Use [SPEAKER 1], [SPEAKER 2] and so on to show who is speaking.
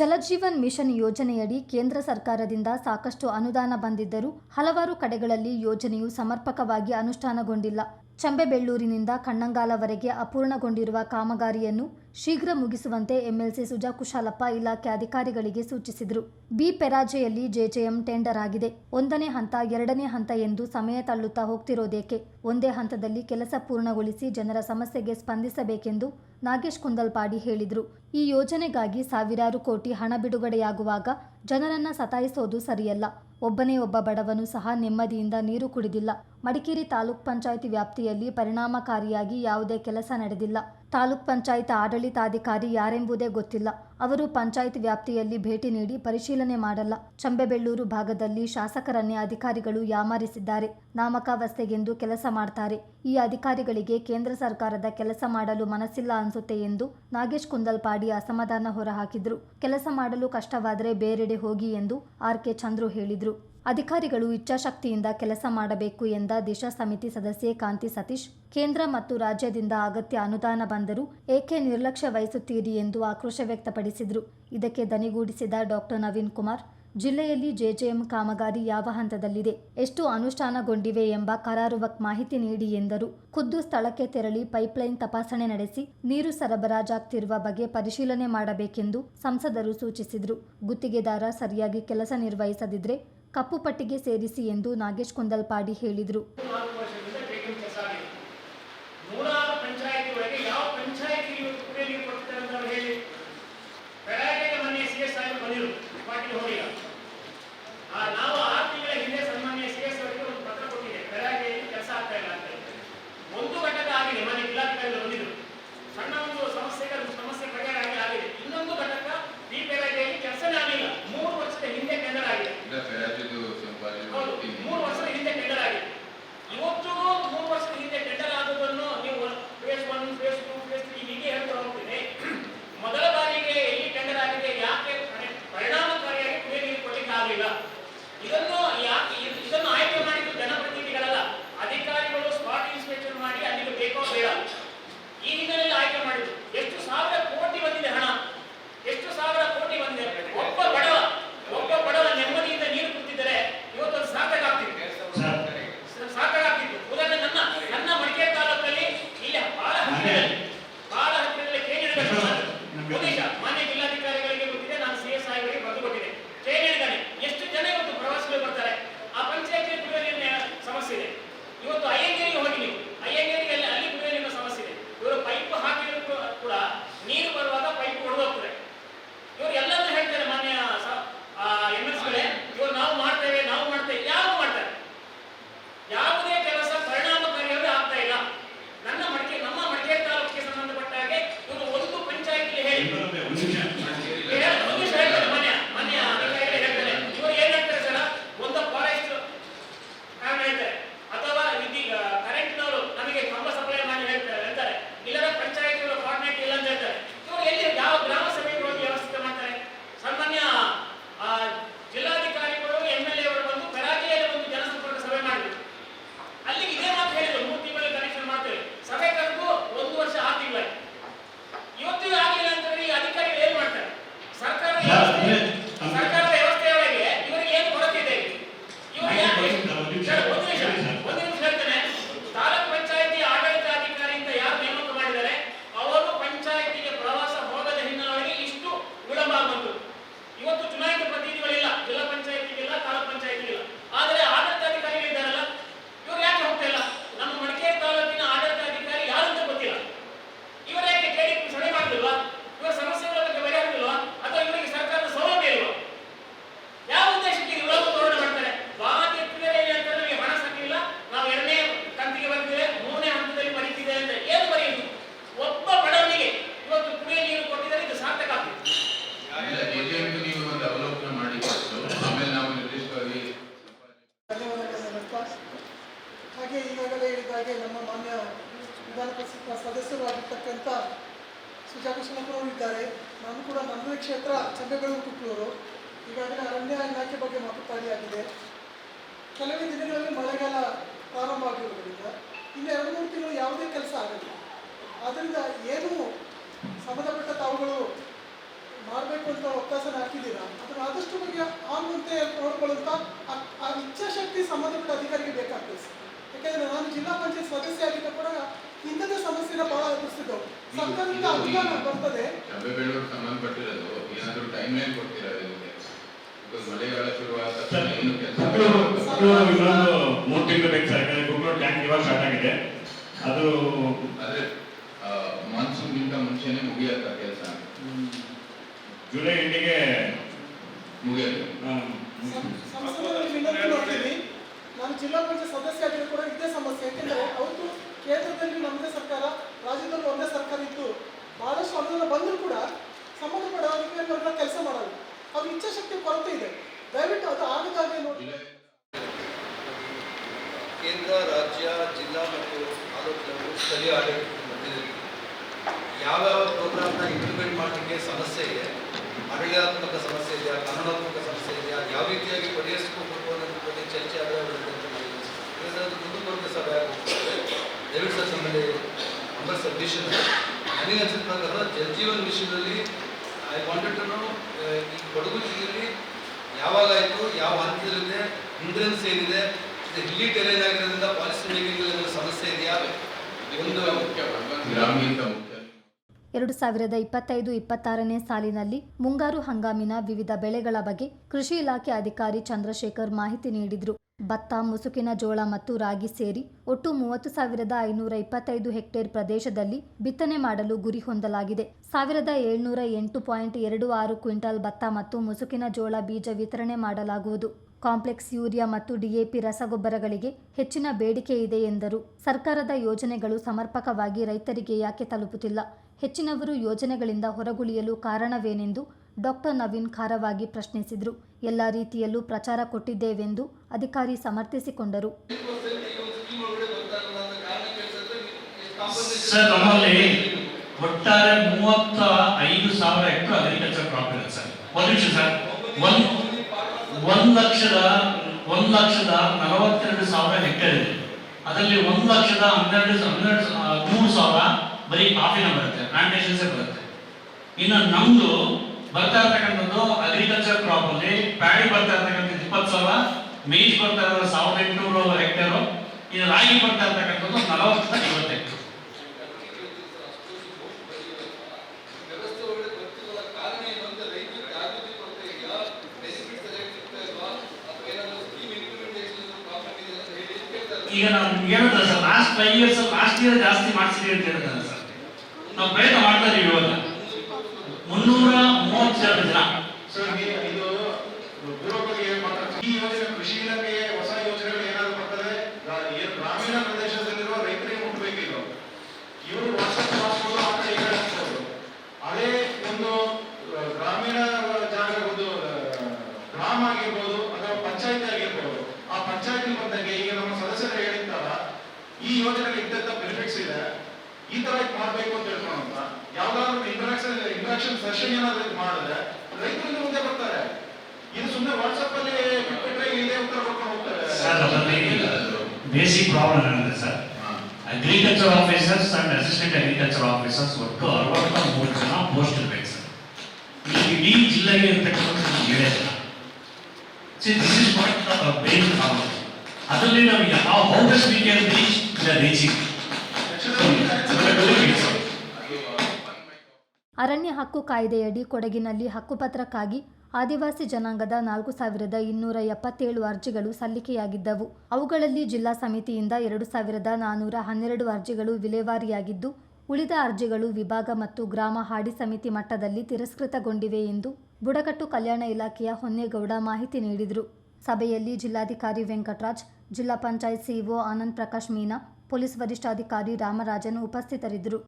[SPEAKER 1] Jal Jeevan mission ಯೋಜನೆಯಡಿ ಕೇಂದ್ರ ಸರ್ಕಾರದಿಂದ ಸಾಕಷ್ಟು ಅನುದಾನ ಬಂದಿದ್ದರೂ ಹಲವಾರು ಕಡೆಗಳಲ್ಲಿ ಯೋಜನೆಯು ಸಮರ್ಪಕವಾಗಿ ಅನುಷ್ಠಾನಗೊಂಡಿಲ್ಲ. ಚಂಬೆಬೆಳ್ಳೂರಿನಿಂದ ಕಣ್ಣಂಗಾಲವರೆಗೆ ಅಪೂರ್ಣಗೊಂಡಿರುವ ಕಾಮಗಾರಿಯನ್ನು ಶೀಘ್ರ ಮುಗಿಸುವಂತೆ ಎಂಎಲ್ಸಿ ಸುಜಾ ಕುಶಾಲಪ್ಪ ಇಲಾಖೆ ಅಧಿಕಾರಿಗಳಿಗೆ ಸೂಚಿಸಿದರು. ಬಿ ಪೆರಾಜೆಯಲ್ಲಿ ಜೆಜೆಎಂ ಟೆಂಡರ್ ಆಗಿದೆ. ಒಂದನೇ ಹಂತ, ಎರಡನೇ ಹಂತ ಎಂದು ಸಮಯ ತಳ್ಳುತ್ತಾ ಹೋಗ್ತಿರೋದೇಕೆ? ಒಂದೇ ಹಂತದಲ್ಲಿ ಕೆಲಸ ಪೂರ್ಣಗೊಳಿಸಿ ಜನರ ಸಮಸ್ಯೆಗೆ ಸ್ಪಂದಿಸಬೇಕೆಂದು ನಾಗೇಶ್ ಕುಂದಲ್ಪಾಡಿ ಹೇಳಿದರು. ಈ ಯೋಜನೆಗಾಗಿ ಸಾವಿರಾರು ಕೋಟಿ ಹಣ ಬಿಡುಗಡೆಯಾಗುವಾಗ ಜನರನ್ನ ಸತಾಯಿಸೋದು ಸರಿಯಲ್ಲ. ಒಬ್ಬನೇ ಒಬ್ಬ ಬಡವನು ಸಹ ನೆಮ್ಮದಿಯಿಂದ ನೀರು ಕುಡಿದಿಲ್ಲ. ಮಡಿಕೇರಿ ತಾಲೂಕ್ ಪಂಚಾಯಿತಿ ವ್ಯಾಪ್ತಿಯಲ್ಲಿ ಪರಿಣಾಮಕಾರಿಯಾಗಿ ಯಾವುದೇ ಕೆಲಸ ನಡೆದಿಲ್ಲ. ತಾಲೂಕ್ ಪಂಚಾಯತ್ ಆಡಳಿತಾಧಿಕಾರಿ ಯಾರೆಂಬುದೇ ಗೊತ್ತಿಲ್ಲ. ಅವರು ಪಂಚಾಯತ್ ವ್ಯಾಪ್ತಿಯಲ್ಲಿ ಭೇಟಿ ನೀಡಿ ಪರಿಶೀಲನೆ ಮಾಡಲ್ಲ. ಚಂಬೆಬೆಳ್ಳೂರು ಭಾಗದಲ್ಲಿ ಶಾಸಕರನ್ನೇ ಅಧಿಕಾರಿಗಳು ಯಾಮಾರಿಸಿದ್ದಾರೆ. ನಾಮಕಾವಸ್ಥೆಗೆಂದು ಕೆಲಸ ಮಾಡ್ತಾರೆ. ಈ ಅಧಿಕಾರಿಗಳಿಗೆ ಕೇಂದ್ರ ಸರ್ಕಾರದ ಕೆಲಸ ಮಾಡಲು ಮನಸ್ಸಿಲ್ಲ ಅನ್ಸುತ್ತೆ ಎಂದು ನಾಗೇಶ್ ಕುಂದಲ್ಪಾಡಿ ಅಸಮಾಧಾನ ಹೊರಹಾಕಿದ್ರು. ಕೆಲಸ ಮಾಡಲು ಕಷ್ಟವಾದರೆ ಬೇರೆಡೆ ಹೋಗಿ ಎಂದು ಆರ್ ಕೆ ಚಂದ್ರು ಹೇಳಿದ್ರು. ಅಧಿಕಾರಿಗಳು ಇಚ್ಛಾಶಕ್ತಿಯಿಂದ ಕೆಲಸ ಮಾಡಬೇಕು ಎಂದ ದಿಶಾ ಸಮಿತಿ ಸದಸ್ಯೆ ಕಾಂತಿ ಸತೀಶ್, ಕೇಂದ್ರ ಮತ್ತು ರಾಜ್ಯದಿಂದ ಅಗತ್ಯ ಅನುದಾನ ಬಂದರೂ ಏಕೆ ನಿರ್ಲಕ್ಷ್ಯ ವಹಿಸುತ್ತೀರಿ ಎಂದು ಆಕ್ರೋಶ ವ್ಯಕ್ತಪಡಿಸಿದರು. ಇದಕ್ಕೆ ದನಿಗೂಡಿಸಿದ ಡಾಕ್ಟರ್ ನವೀನ್ ಕುಮಾರ್, ಜಿಲ್ಲೆಯಲ್ಲಿ ಜೆಜೆಎಂ ಕಾಮಗಾರಿ ಯಾವ ಹಂತದಲ್ಲಿದೆ, ಎಷ್ಟು ಅನುಷ್ಠಾನಗೊಂಡಿವೆ ಎಂಬ ಕರಾರುವಕ್ ಮಾಹಿತಿ ನೀಡಿ ಎಂದರು. ಖುದ್ದು ಸ್ಥಳಕ್ಕೆ ತೆರಳಿ ಪೈಪ್ಲೈನ್ ತಪಾಸಣೆ ನಡೆಸಿ ನೀರು ಸರಬರಾಜಾಗ್ತಿರುವ ಬಗ್ಗೆ ಪರಿಶೀಲನೆ ಮಾಡಬೇಕೆಂದು ಸಂಸದರು ಸೂಚಿಸಿದರು. ಗುತ್ತಿಗೆದಾರ ಸರಿಯಾಗಿ ಕೆಲಸ ನಿರ್ವಹಿಸದಿದ್ರೆ ಕಪ್ಪು ಪಟ್ಟಿಗೆ ಸೇರಿಸಿ ಎಂದು ನಾಗೇಶ್ ಕುಂದಲ್ಪಾಡಿ ಹೇಳಿದರು.
[SPEAKER 2] 에이그룹의 오승현 ಸುಜಾತ ಶಿವಕುರವರು ಇದ್ದಾರೆ. ನಾನು ಕೂಡ ನಮ್ಮದೇ ಕ್ಷೇತ್ರ ಚಂದಗಳೂರು ಕುಕ್ಕೂರು ಈಗಾಗಲೇ ಅರಣ್ಯ ಇಲಾಖೆ ಬಗ್ಗೆ ಮಾತುಕತೆಯಾಗಿದೆ. ಕೆಲವೇ ದಿನಗಳಲ್ಲಿ ಮಳೆಗಾಲ ಪ್ರಾರಂಭ ಆಗಿರುವುದರಿಂದ ಇನ್ನು ಎರಡು ಮೂರು ತಿಂಗಳು ಯಾವುದೇ ಕೆಲಸ ಆಗಲಿಲ್ಲ ಆದ್ದರಿಂದ ಏನು ಸಂಬಂಧಪಟ್ಟ ತಾವುಗಳು ಮಾಡಬೇಕು ಅಂತ ಅವಕಾಶನ ಹಾಕಿದ್ದೀರಾ? ಅದನ್ನು ಆದಷ್ಟು ಬಗ್ಗೆ ಆಗುವಂತೆ ನೋಡ್ಕೊಳ್ಳುವಂಥ ಆ ಇಚ್ಛಾಶಕ್ತಿ ಸಂಬಂಧಪಟ್ಟ ಅಧಿಕಾರಿಗೆ ಬೇಕಾಗ್ತದೆ. ಯಾಕೆಂದರೆ ನಾನು ಜಿಲ್ಲಾ ಪಂಚಾಯತ್ ಸದಸ್ಯ ಆಗಿದ್ದ ಕೂಡ ಇಂಥದ್ದೇ ಸಮಸ್ಯೆನ ಬಹಳ ಎದುರಿಸ್ತಿದ್ದೆವು ಸರ್ಕಾರದಿಂದ ಅನುದಾನ ಬರ್ತದೆ.
[SPEAKER 3] ಬೆಂಗಳೂರು ಸಂಬಂಧಪಟ್ಟಿರೋದು ಏನಾದರೂ ಟೈಮ್ ಲೈನ್ ಕೊಡ್ತೀರಾ ಇದಕ್ಕೆ Because ಮಳೆಗಾಲ ಶುರುವಾದ ತಕ್ಷಣ ಏನು ಕೆಲಸ
[SPEAKER 4] ಮಕ್ಕಳು ಮಕ್ಕಳು ಇನ್ನೊಂದು ಮೂರು ತಿಂಗಳು ಬೇಕು ಸರ್. ಯಾಕಂದ್ರೆ ಗುಂಟೂರು ಟ್ಯಾಂಕ್ ಇವಾಗ ಸ್ಟಾರ್ಟ್ ಆಗಿದೆ. ಅದು
[SPEAKER 3] ಆದ್ರೆ ಮಾನ್ಸೂನ್ಗಿಂತ ಮುಂಚೆನೆ ಮುಗಿಯತ್ತ ಕೆಲಸ?
[SPEAKER 4] ಜುಲೈ ಎಂಡಿಗೆ
[SPEAKER 2] ಮಾಡ್ತೀನಿ ನಾನು ಜಿಲ್ಲಾ ಪಂಚಾಯತ್ ಸದಸ್ಯ ಆಗಿರೋ ಕೂಡ ಇದೇ ಸಮಸ್ಯೆ ಯಾಕೆಂದರೆ ಅವತ್ತು ಕೇಂದ್ರದಲ್ಲಿ ನಮ್ಮದೇ ಸರ್ಕಾರ, ರಾಜ್ಯದಲ್ಲಿ ಒಂದೇ ಸರ್ಕಾರ ಇತ್ತು ಬಹಳಷ್ಟು ಅನುದಾನ ಬಂದರೂ ಕೂಡ ಸಂಬಂಧಪಟ್ಟ ಅಧಿಕಾರಿಗಳನ್ನ ಕೆಲಸ ಮಾಡಲ್ಲ ಅವ್ರ ಇಚ್ಛಾಶಕ್ತಿ ಕೊರತೆ ಇದೆ. ದಯವಿಟ್ಟು ಅದು ಆಗದಾಗೆ
[SPEAKER 5] ಕೇಂದ್ರ, ರಾಜ್ಯ, ಜಿಲ್ಲಾ ಮತ್ತು ತಾಲೂಕಿನವರು ಸ್ಥಳೀಯ ಆಡಳಿತದ ಯಾವ ಯಾವ್ಯಾವ ಪ್ರೋಗ್ರಾಮ್ನ ಇಂಪ್ಲಿಮೆಂಟ್ ಮಾಡಲಿಕ್ಕೆ ಸಮಸ್ಯೆ ಇದೆ? ಆಡಳಿತಾತ್ಮಕ ಸಮಸ್ಯೆ ಇದೆಯಾ? ಕಾನೂನಾತ್ಮಕ ಸಮಸ್ಯೆ ಇದೆಯಾ? ಯಾವ ರೀತಿಯಾಗಿ ಪರಿಹರಿಸಿಕೊಂಡು ಅನ್ನೋದ್ರ ಬಗ್ಗೆ ಚರ್ಚೆ. ಯಾಕಂದ್ರೆ ಮುಂದುವರೆದ ಸಭೆ ಆಗೋಗ್ತದೆ. ದಯವಿಟ್ಟು ಸರ್ ನಮ್ಮಲ್ಲಿ ಅಂಬರ್ಸರ್ ಮಿಷನ್ ನನಗೆ ಅನ್ಸಿದ ಪ್ರಕಾರ ಜಲಜೀವನ್ ಮಿಷನಲ್ಲಿ ಐ ವಾಂಟೆಡ್ ಟು ನೋ ಈ ಕೊಡಗು ಜಿಲ್ಲೆಯಲ್ಲಿ ಯಾವಾಗಾಯಿತು ಯಾವ ಹಂತದಲ್ಲಿದೆ ಹಿಂಡ್ರೆನ್ಸ್ ಏನಿದೆ ಹಿಲ್ಲಿ ಟೆರೇನ್ ಆಗಿರೋದ್ರಿಂದ ಪಾಲಿಸಿ ಮೇಕಿಂಗ್ ಸಮಸ್ಯೆ ಇದೆಯಾ? ಒಂದು
[SPEAKER 3] ಮುಖ್ಯ ಗ್ರಾಮೀಣ ಮುಖ್ಯ.
[SPEAKER 1] ಎರಡು ಸಾವಿರದ ಇಪ್ಪತ್ತೈದು ಇಪ್ಪತ್ತಾರನೇ ಸಾಲಿನಲ್ಲಿ ಮುಂಗಾರು ಹಂಗಾಮಿನ ವಿವಿಧ ಬೆಳೆಗಳ ಬಗ್ಗೆ ಕೃಷಿ ಇಲಾಖೆ ಅಧಿಕಾರಿ ಚಂದ್ರಶೇಖರ್ ಮಾಹಿತಿ ನೀಡಿದರು. ಭತ್ತ, ಮುಸುಕಿನ ಜೋಳ ಮತ್ತು ರಾಗಿ ಸೇರಿ ಒಟ್ಟು ಮೂವತ್ತು ಸಾವಿರದ ಐನೂರ ಇಪ್ಪತ್ತೈದು ಹೆಕ್ಟೇರ್ ಪ್ರದೇಶದಲ್ಲಿ ಬಿತ್ತನೆ ಮಾಡಲು ಗುರಿ ಹೊಂದಲಾಗಿದೆ. ಸಾವಿರದ ಏಳ್ನೂರ ಎಂಟು ಪಾಯಿಂಟ್ ಎರಡು ಆರು ಕ್ವಿಂಟಾಲ್ ಭತ್ತ ಮತ್ತು ಮುಸುಕಿನ ಜೋಳ ಬೀಜ ವಿತರಣೆ ಮಾಡಲಾಗುವುದು. ಕಾಂಪ್ಲೆಕ್ಸ್ ಯೂರಿಯಾ ಮತ್ತು ಡಿಎಪಿ ರಸಗೊಬ್ಬರಗಳಿಗೆ ಹೆಚ್ಚಿನ ಬೇಡಿಕೆ ಇದೆ ಎಂದರು. ಸರ್ಕಾರದ ಯೋಜನೆಗಳು ಸಮರ್ಪಕವಾಗಿ ರೈತರಿಗೆ ಯಾಕೆ ತಲುಪುತ್ತಿಲ್ಲ? ಹೆಚ್ಚಿನವರು ಯೋಜನೆಗಳಿಂದ ಹೊರಗುಳಿಯಲು ಕಾರಣವೇನೆಂದು ಡಾಕ್ಟರ್ ನವೀನ್ ಖಾರವಾಗಿ ಪ್ರಶ್ನಿಸಿದರು. ಎಲ್ಲ ರೀತಿಯಲ್ಲೂ ಪ್ರಚಾರ ಕೊಟ್ಟಿದ್ದೇವೆಂದು ಅಧಿಕಾರಿ ಸಮರ್ಥಿಸಿಕೊಂಡರು.
[SPEAKER 4] ಸರ್, ನಮ್ಮಲ್ಲಿ ಒಟ್ಟಾರೆ ಮೂವತ್ತ ಐದು ಸಾವಿರ ಸರ್. ಒಂದು ನಿಮಿಷ ಸರ್. ಲಕ್ಷದ, ಒಂದ್ ಲಕ್ಷದ ನಲವತ್ತೆರಡು ಸಾವಿರ ಹೆಕ್ಟೇರ್ ಅದರಲ್ಲಿ ಒಂದ್ ಲಕ್ಷದ ಹನ್ನೆರಡು ಹನ್ನೆರಡು ಮೂರು ಸಾವಿರ ಬರೀ ಕಾಫಿನ ಬರುತ್ತೆ ಪ್ಲಾಂಟೇಶನ್ಸೇ ಬರುತ್ತೆ. ಇನ್ನು ನಮ್ದು ಬರ್ತಾ ಇರ್ತಕ್ಕಂಥದ್ದು ಅಗ್ರಿಕಲ್ಚರ್ ಕ್ರಾಪ್ ಅಲ್ಲಿ. ಪ್ಯಾಡಿ ಬರ್ತಾ ಇರ್ತಕ್ಕಂಥದ್ದು ಇಪ್ಪತ್ತು ಸಾವಿರ ಮೇಜ್ ಬರ್ತಾ ಇರೋದು ಸಾವಿರದ ಎಂಟುನೂರು ಹೆಕ್ಟೇರು ಇದು ರಾಗಿ ಬರ್ತಾ ಇರ್ತಕ್ಕಂಥದ್ದು ನಲವತ್ತ ಐವತ್ತು ಹೆಕ್ಟೇರ್ ಈಗ ನಾವು ಹೇಳಿದ್ರೆ sir last five years last year ಜಾಸ್ತಿ ಮಾಡಿಸಿದ್ವಿ ಅಂತ ಹೇಳ್ತಾರೆ ಸರ್. ನಾವು ಪ್ರಯತ್ನ ಮಾಡ್ತಾ ಇದೀವಿ ಮುನ್ನೂರ ಮೂವತ್ತೆರಡು ಜನ
[SPEAKER 6] ಸೊ ಇದು ಇದು ಪೂರ್ವಕರಿಗೆ ಮಾತ್ರ ಈ ಯೋಜನೆ ಕೃಷಿ ಇಲಾಖೆಗೆ ಹೊಸ ಯೋಜನೆಗಳು ಏನಾದ್ರು ಬರ್ತದೆ ರಾ- ಏನು ಗ್ರಾಮೀಣ ಪ್ರದೇಶದಲ್ಲಿರುವ ರೈತರಿಗೆ ಮುಟ್ಟಬೇಕಿಲ್ಲ ಇವರು ವಾಟ್ಸಪ್ ಮಾಡ್ಬೋದು ಆ ಕಡೆ ಈ ಕಡೆ ಹಾಕ್ಬೋದು ಅದೇ ಒಂದು ಆ, ಗ್ರಾಮೀಣ ಜಾಗ ಒಂದು ಆ, ಗ್ರಾಮ ಆಗಿರ್ಬೋದು ಅಥವಾ ಪಂಚಾಯತಿ ಆಗಿರ್ಬೋದು ಆ ಪಂಚಾಯತಿ ಬಂದಂಗೆ ಈಗ ನಮ್ಮ ಸದಸ್ಯರು ಹೇಳಿದ್ದಾರ ಈ ಯೋಜನೆಗೆ ಇಂಥ ಬೆನಿಫಿಟ್ಸ್ ಇದೆ ಈ ತರ ಇದ್ ಮಾಡ್ಬೇಕು ಅಂತ ಹೇಳ್ಕೊಂಡ ಯಾವ್ದಾದ್ರು ಇಂಟ್ರಾಕ್ಷನ್ ಇಂಟ್ರಾಕ್ಷನ್ ಸೆಷನ್ ಏನಾದ್ರು ಇದ್ ಮಾಡಿದ್ರೆ ರೈತರಿಂದ ಮುಂದೆ ಬರ್ತಾರೆ ಇದು ಸುಮ್ಮನೆ ವಾಟ್ಸಪ್ ಅಲ್ಲಿ ಬಿಟ್ಬಿಟ್ರೆ ಇದೇ ಉತ್ತರ ಕೊಡ್ಕೊಂಡು ಹೋಗ್ತಾರೆ
[SPEAKER 4] ಸರ್ ಅದರಲ್ಲಿ ಬೇಸಿಕ್ ಪ್ರಾಬ್ಲಮ್ ಏನಿದೆ sir agriculture officers and assistant agriculture officers ಒಟ್ಟು ಅರವತ್ತ ಮೂರು ಜನ ಪೋಸ್ಟ್ ಇರ್ಬೇಕು ಸರ್ ಈ ಇಡೀ ಜಿಲ್ಲೆಗೆ ಇರ್ತಕ್ಕಂಥ ಏಳೇ ಜನ see this is what bane problem ಅದರಲ್ಲಿ ನಾವು ಯಾವ how we can reach the reaching
[SPEAKER 1] ಅರಣ್ಯ ಹಕ್ಕು ಕಾಯ್ದೆಯಡಿ ಕೊಡಗಿನಲ್ಲಿ ಹಕ್ಕುಪತ್ರಕ್ಕಾಗಿ ಆದಿವಾಸಿ ಜನಾಂಗದ ನಾಲ್ಕು ಸಾವಿರದ ಇನ್ನೂರ ಎಪ್ಪತ್ತೇಳು ಅರ್ಜಿಗಳು ಸಲ್ಲಿಕೆಯಾಗಿದ್ದವು. ಅವುಗಳಲ್ಲಿ ಜಿಲ್ಲಾ ಸಮಿತಿಯಿಂದ ಎರಡು ಸಾವಿರದ ನಾನ್ನೂರ ಹನ್ನೆರಡು ಅರ್ಜಿಗಳು ವಿಲೇವಾರಿಯಾಗಿದ್ದು, ಉಳಿದ ಅರ್ಜಿಗಳು ವಿಭಾಗ ಮತ್ತು ಗ್ರಾಮ ಹಾಡಿ ಸಮಿತಿ ಮಟ್ಟದಲ್ಲಿ ತಿರಸ್ಕೃತಗೊಂಡಿವೆ ಎಂದು ಬುಡಕಟ್ಟು ಕಲ್ಯಾಣ ಇಲಾಖೆಯ ಹೊನ್ನೇಗೌಡ ಮಾಹಿತಿ ನೀಡಿದರು. ಸಭೆಯಲ್ಲಿ ಜಿಲ್ಲಾಧಿಕಾರಿ ವೆಂಕಟರಾಜ್, ಜಿಲ್ಲಾ ಪಂಚಾಯತ್ ಸಿಇಒ ಆನಂದ್ ಪ್ರಕಾಶ್ ಮೀನಾ, ಪೊಲೀಸ್ ವರಿಷ್ಠಾಧಿಕಾರಿ ರಾಮರಾಜನ್ ಉಪಸ್ಥಿತರಿದ್ದರು.